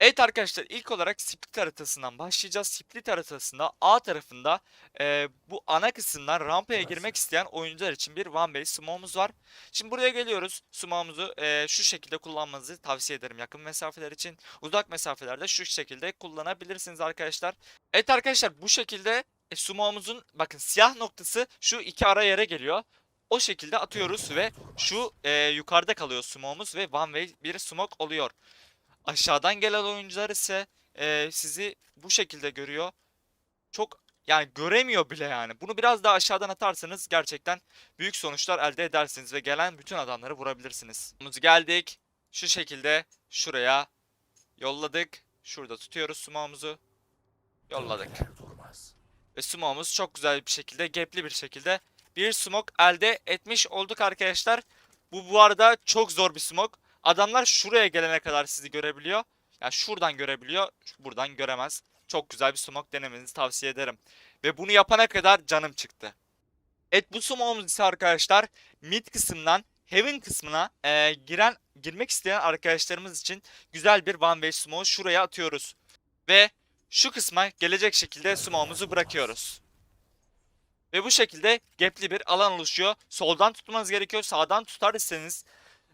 Evet arkadaşlar ilk olarak split haritasından başlayacağız. Split haritasında A tarafında e, bu ana kısımdan rampaya girmek isteyen oyuncular için bir one way smoke'umuz var. Şimdi buraya geliyoruz. Smoke'umuzu e, şu şekilde kullanmanızı tavsiye ederim yakın mesafeler için. Uzak mesafelerde şu şekilde kullanabilirsiniz arkadaşlar. Evet arkadaşlar bu şekilde e, smoke'umuzun bakın siyah noktası şu iki ara yere geliyor. O şekilde atıyoruz ve şu e, yukarıda kalıyor smoke'umuz ve one way bir smoke oluyor. Aşağıdan gelen oyuncular ise eee, sizi bu şekilde görüyor. Çok yani göremiyor bile yani. Bunu biraz daha aşağıdan atarsanız gerçekten büyük sonuçlar elde edersiniz ve gelen bütün adamları vurabilirsiniz. Biz geldik. Şu şekilde şuraya yolladık. Şurada tutuyoruz sumağımızı. Yolladık. Ve sumağımız çok güzel bir şekilde, gapli bir şekilde bir smoke elde etmiş olduk arkadaşlar. Bu bu arada çok zor bir smoke. Adamlar şuraya gelene kadar sizi görebiliyor. Yani şuradan görebiliyor, buradan göremez. Çok güzel bir smoke denemenizi tavsiye ederim. Ve bunu yapana kadar canım çıktı. Evet bu smoke'umuz ise arkadaşlar mid kısımdan heaven kısmına eee, giren girmek isteyen arkadaşlarımız için güzel bir one way smoke şuraya atıyoruz. Ve şu kısma gelecek şekilde smoke'umuzu bırakıyoruz. Ve bu şekilde gapli bir alan oluşuyor. Soldan tutmanız gerekiyor. Sağdan tutar iseniz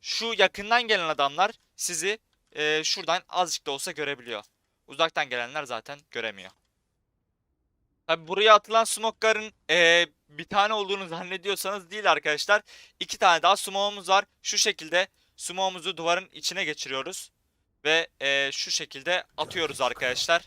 şu yakından gelen adamlar sizi e, şuradan azıcık da olsa görebiliyor. Uzaktan gelenler zaten göremiyor. Tabi buraya atılan smoke'ların e, bir tane olduğunu zannediyorsanız değil arkadaşlar. İki tane daha smoke'umuz var. Şu şekilde smoke'umuzu duvarın içine geçiriyoruz. Ve e, şu şekilde atıyoruz arkadaşlar.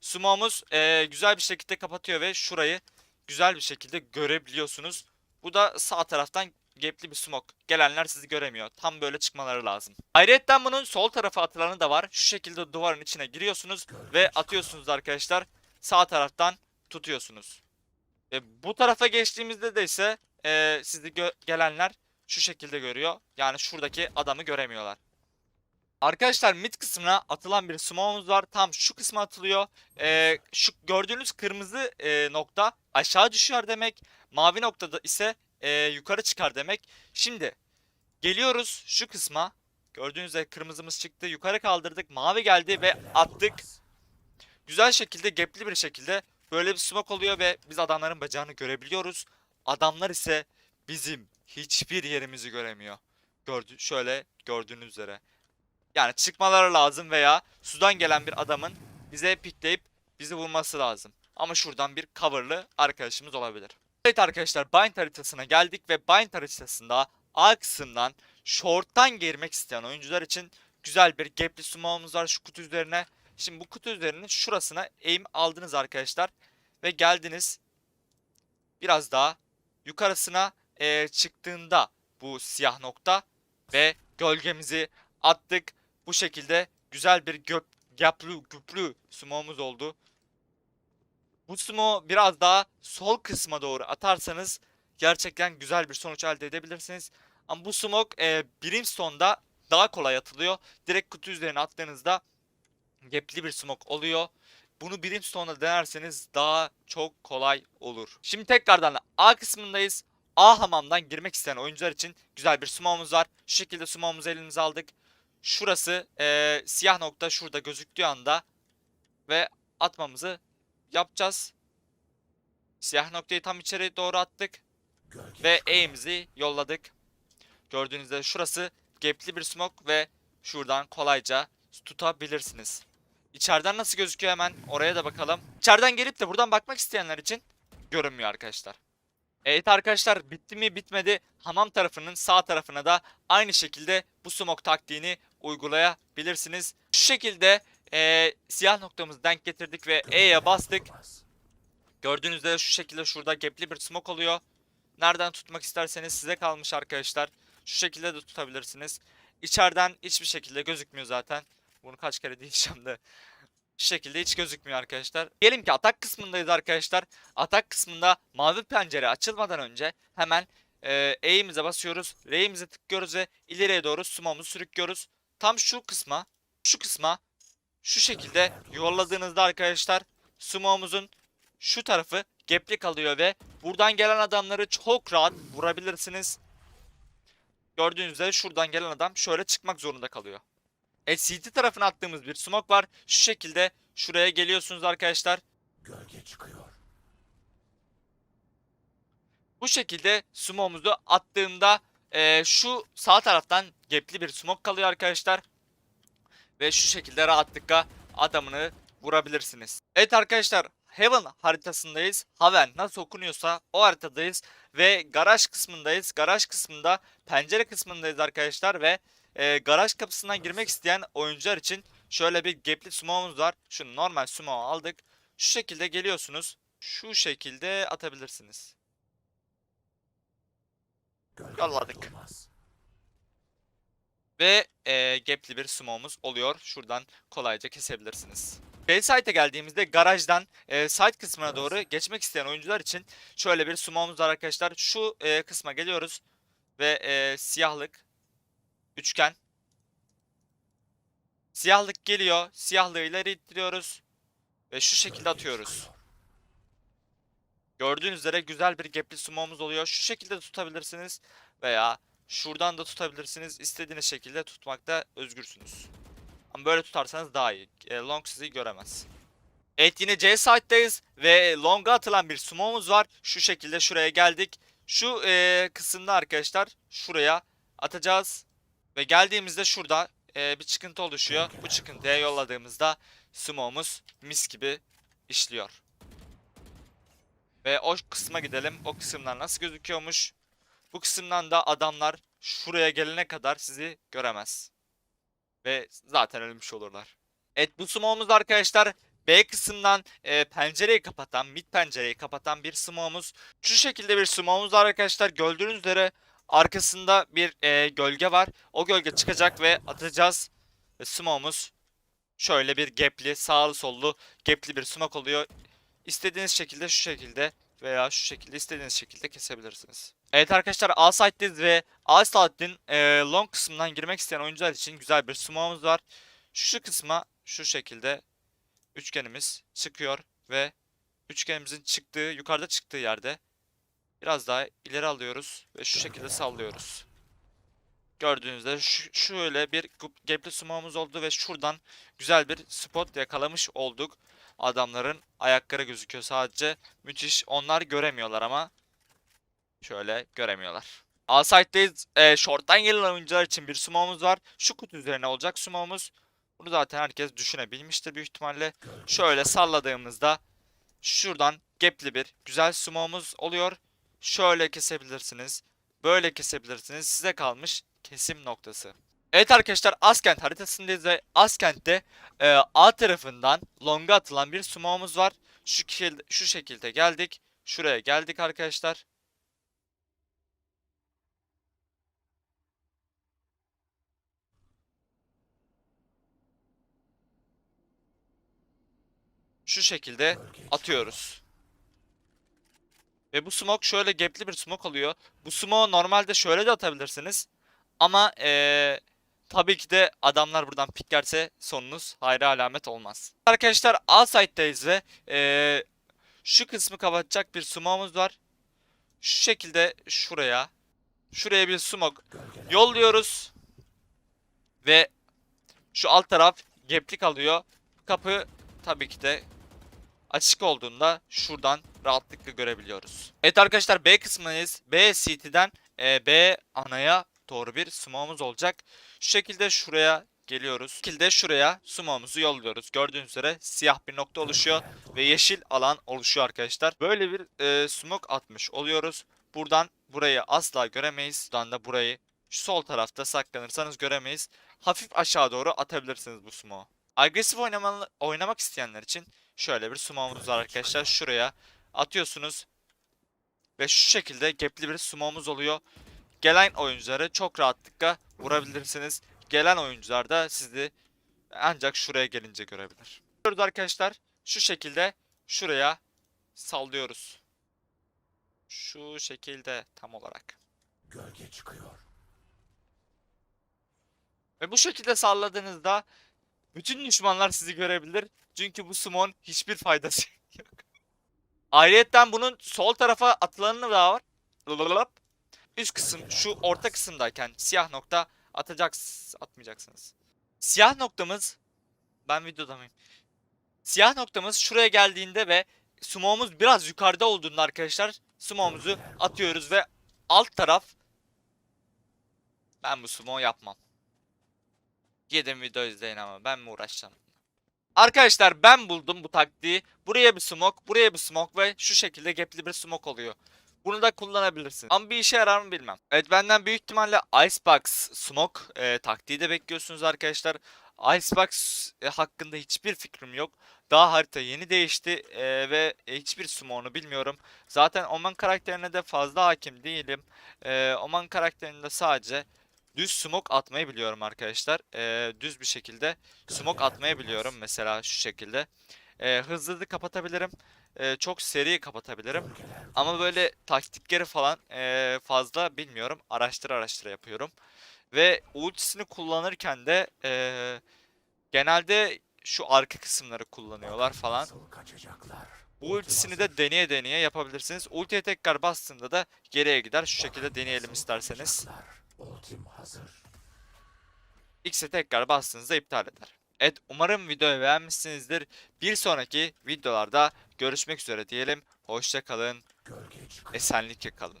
Smoke'umuz e, güzel bir şekilde kapatıyor ve şurayı güzel bir şekilde görebiliyorsunuz. Bu da sağ taraftan gapli bir smoke. Gelenler sizi göremiyor. Tam böyle çıkmaları lazım. Ayrıca bunun sol tarafa atılanı da var. Şu şekilde duvarın içine giriyorsunuz ve atıyorsunuz arkadaşlar. Sağ taraftan tutuyorsunuz. E, bu tarafa geçtiğimizde de ise e, sizi gelenler şu şekilde görüyor. Yani şuradaki adamı göremiyorlar. Arkadaşlar mid kısmına atılan bir smoke'umuz var. Tam şu kısma atılıyor. E, şu gördüğünüz kırmızı e, nokta aşağı düşüyor demek. Mavi noktada ise e, yukarı çıkar demek. Şimdi geliyoruz şu kısma. Gördüğünüz üzere kırmızımız çıktı. Yukarı kaldırdık. Mavi geldi ve attık. Güzel şekilde gapli bir şekilde böyle bir smoke oluyor ve biz adamların bacağını görebiliyoruz. Adamlar ise bizim hiçbir yerimizi göremiyor. Gördü şöyle gördüğünüz üzere. Yani çıkmaları lazım veya sudan gelen bir adamın bize pikleyip bizi vurması lazım. Ama şuradan bir coverlı arkadaşımız olabilir. Evet arkadaşlar Bind haritasına geldik ve Bind haritasında A kısımdan short'tan girmek isteyen oyuncular için güzel bir gapli smoke'umuz var şu kutu üzerine. Şimdi bu kutu üzerinin şurasına aim aldınız arkadaşlar ve geldiniz biraz daha yukarısına eee, çıktığında bu siyah nokta ve gölgemizi attık. Bu şekilde güzel bir göp, gaplı güplü smoke'umuz oldu. Bu smoke'u biraz daha sol kısma doğru atarsanız gerçekten güzel bir sonuç elde edebilirsiniz. Ama bu smoke e, Brimstone'da daha kolay atılıyor. Direkt kutu üzerine attığınızda gapli bir smoke oluyor. Bunu Brimstone'da denerseniz daha çok kolay olur. Şimdi tekrardan A kısmındayız. A hamamdan girmek isteyen oyuncular için güzel bir smoke'umuz var. Şu şekilde smoke'umuzu elimize aldık. Şurası e, siyah nokta şurada gözüktüğü anda ve atmamızı yapacağız. Siyah noktayı tam içeri doğru attık. Ve Aim'imizi yolladık. Gördüğünüz üzere şurası gapli bir smoke ve şuradan kolayca tutabilirsiniz. İçeriden nasıl gözüküyor hemen oraya da bakalım. İçeriden gelip de buradan bakmak isteyenler için görünmüyor arkadaşlar. Evet arkadaşlar bitti mi bitmedi. Hamam tarafının sağ tarafına da aynı şekilde bu smoke taktiğini uygulayabilirsiniz. Şu şekilde eee, siyah noktamızı denk getirdik ve E'ye bastık. Gördüğünüz üzere şu şekilde şurada gapli bir smoke oluyor. Nereden tutmak isterseniz size kalmış arkadaşlar. Şu şekilde de tutabilirsiniz. İçeriden hiçbir şekilde gözükmüyor zaten. Bunu kaç kere diyeceğim de. Şu şekilde hiç gözükmüyor arkadaşlar. Diyelim ki atak kısmındayız arkadaşlar. Atak kısmında mavi pencere açılmadan önce hemen e, E'imize basıyoruz. R'imize tıklıyoruz ve ileriye doğru sumomuzu sürüklüyoruz. Tam şu kısma, şu kısma şu şekilde yolladığınızda arkadaşlar sumomuzun şu tarafı gapli kalıyor ve buradan gelen adamları çok rahat vurabilirsiniz. Gördüğünüz üzere şuradan gelen adam şöyle çıkmak zorunda kalıyor. E CT tarafına attığımız bir smoke var. Şu şekilde şuraya geliyorsunuz arkadaşlar. Gölge çıkıyor. Bu şekilde smoke'umuzu attığımda e, şu sağ taraftan gapli bir smoke kalıyor arkadaşlar. Ve şu şekilde rahatlıkla adamını vurabilirsiniz. Evet arkadaşlar Heaven haritasındayız. Haven nasıl okunuyorsa o haritadayız. Ve garaj kısmındayız. Garaj kısmında pencere kısmındayız arkadaşlar. Ve e, garaj kapısından girmek isteyen oyuncular için şöyle bir gapli smoke'umuz var. Şu normal smoke'u aldık. Şu şekilde geliyorsunuz. Şu şekilde atabilirsiniz. Yolladık. durmaz. Ve e, gapli bir smoke'umuz oluyor. Şuradan kolayca kesebilirsiniz. B-Site'e geldiğimizde garajdan e, site kısmına doğru geçmek isteyen oyuncular için şöyle bir smoke'umuz var arkadaşlar. Şu e, kısma geliyoruz ve e, siyahlık, üçgen. Siyahlık geliyor. Siyahlığı ileri ittiriyoruz ve şu şekilde atıyoruz. Gördüğünüz üzere güzel bir gapli smoke'umuz oluyor. Şu şekilde de tutabilirsiniz veya şuradan da tutabilirsiniz. İstediğiniz şekilde tutmakta özgürsünüz. Ama böyle tutarsanız daha iyi. E, long sizi göremez. Evet yine C site'dayız ve long'a atılan bir smoke'umuz var. Şu şekilde şuraya geldik. Şu e, kısımda arkadaşlar şuraya atacağız. Ve geldiğimizde şurada e, bir çıkıntı oluşuyor. Bu çıkıntıya yolladığımızda smoke'umuz mis gibi işliyor. Ve o kısma gidelim. O kısımlar nasıl gözüküyormuş? Bu kısımdan da adamlar şuraya gelene kadar sizi göremez. Ve zaten ölmüş olurlar. Evet bu smoke'umuz arkadaşlar B kısımdan e, pencereyi kapatan, mid pencereyi kapatan bir smoke'umuz. Şu şekilde bir smoke'umuz var arkadaşlar. Gördüğünüz üzere arkasında bir e, gölge var. O gölge çıkacak ve atacağız. Ve smoke'umuz şöyle bir gapli, sağlı sollu gapli bir smoke oluyor. İstediğiniz şekilde şu şekilde veya şu şekilde istediğiniz şekilde kesebilirsiniz. Evet arkadaşlar A site'deyiz ve A site'in e, long kısmından girmek isteyen oyuncular için güzel bir smoke'umuz var. Şu kısma şu şekilde üçgenimiz çıkıyor ve üçgenimizin çıktığı yukarıda çıktığı yerde biraz daha ileri alıyoruz ve şu şekilde sallıyoruz. Gördüğünüzde şöyle bir gapli smoke'umuz oldu ve şuradan güzel bir spot yakalamış olduk. Adamların ayakları gözüküyor sadece. Müthiş. Onlar göremiyorlar ama şöyle göremiyorlar. A site'deyiz. E, short'tan gelen oyuncular için bir smoke'umuz var. Şu kutu üzerine olacak smoke'umuz. Bunu zaten herkes düşünebilmiştir büyük ihtimalle. Şöyle salladığımızda şuradan gapli bir güzel smoke'umuz oluyor. Şöyle kesebilirsiniz. Böyle kesebilirsiniz. Size kalmış kesim noktası. Evet arkadaşlar Askent haritasındayız ve Askent'te e, A tarafından longa atılan bir smoke'umuz var. Şu, şekilde, şu şekilde geldik. Şuraya geldik arkadaşlar. Şu şekilde atıyoruz. Ve bu smoke şöyle gapli bir smoke oluyor. Bu smoke normalde şöyle de atabilirsiniz. Ama eee tabii ki de adamlar buradan piklerse sonunuz hayra alamet olmaz. Arkadaşlar A site'dayız ve eee, şu kısmı kapatacak bir smoke'umuz var. Şu şekilde şuraya şuraya bir Gölgeler yolluyoruz. Ve şu alt taraf gapli kalıyor. Kapı tabii ki de açık olduğunda şuradan rahatlıkla görebiliyoruz. Evet arkadaşlar B kısmındayız. B CT'den e, B anaya doğru bir smoke'umuz olacak. Şu şekilde şuraya geliyoruz. Bu şekilde şuraya smoke'umuzu yolluyoruz. Gördüğünüz üzere siyah bir nokta oluşuyor ve yeşil alan oluşuyor arkadaşlar. Böyle bir e, smoke atmış oluyoruz. Buradan burayı asla göremeyiz. Buradan da burayı şu sol tarafta saklanırsanız göremeyiz. Hafif aşağı doğru atabilirsiniz bu smoke'u. Agresif oynamak isteyenler için şöyle bir smoke'umuz var arkadaşlar. Şuraya atıyorsunuz. Ve şu şekilde gapli bir smoke'umuz oluyor. Gelen oyuncuları çok rahatlıkla vurabilirsiniz. Gelen oyuncular da sizi ancak şuraya gelince görebilir. Görüyoruz arkadaşlar. Şu şekilde şuraya sallıyoruz. Şu şekilde tam olarak. gölge çıkıyor. Ve bu şekilde salladığınızda bütün düşmanlar sizi görebilir. Çünkü bu summon hiçbir faydası yok. Ayrıyetten bunun sol tarafa atılanı da var. Lalalap. Üst kısım şu orta kısımdayken siyah nokta atacaksınız, atmayacaksınız. Siyah noktamız ben videoda mıyım? Siyah noktamız şuraya geldiğinde ve smoke'umuz biraz yukarıda olduğunda arkadaşlar smoke'umuzu atıyoruz ve alt taraf ben bu smoke yapmam. Gidin video izleyin ama ben mi uğraşacağım? Arkadaşlar ben buldum bu taktiği. Buraya bir smoke, buraya bir smoke ve şu şekilde gapli bir smoke oluyor. Bunu da kullanabilirsin. Ama bir işe yarar mı bilmem. Evet benden büyük ihtimalle Icebox Smoke e, taktiği de bekliyorsunuz arkadaşlar. Icebox e, hakkında hiçbir fikrim yok. Daha harita yeni değişti e, ve hiçbir smoke'unu bilmiyorum. Zaten Oman karakterine de fazla hakim değilim. E, Oman karakterinde sadece düz smoke atmayı biliyorum arkadaşlar. E, düz bir şekilde smoke atmayı biliyorum mesela şu şekilde. E, hızlı da kapatabilirim. E, çok seri kapatabilirim. Ama böyle taktikleri falan eee, fazla bilmiyorum. Araştır araştıra yapıyorum. Ve ultisini kullanırken de eee, genelde şu arka kısımları kullanıyorlar falan. Bu ultisini de deneye deneye yapabilirsiniz. Ultiye tekrar bastığında da geriye gider. Şu şekilde deneyelim isterseniz. X'e tekrar bastığınızda iptal eder. Evet umarım videoyu beğenmişsinizdir. Bir sonraki videolarda görüşmek üzere diyelim. Hoşça kalın. Esenlikle kalın.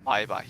Bay bay.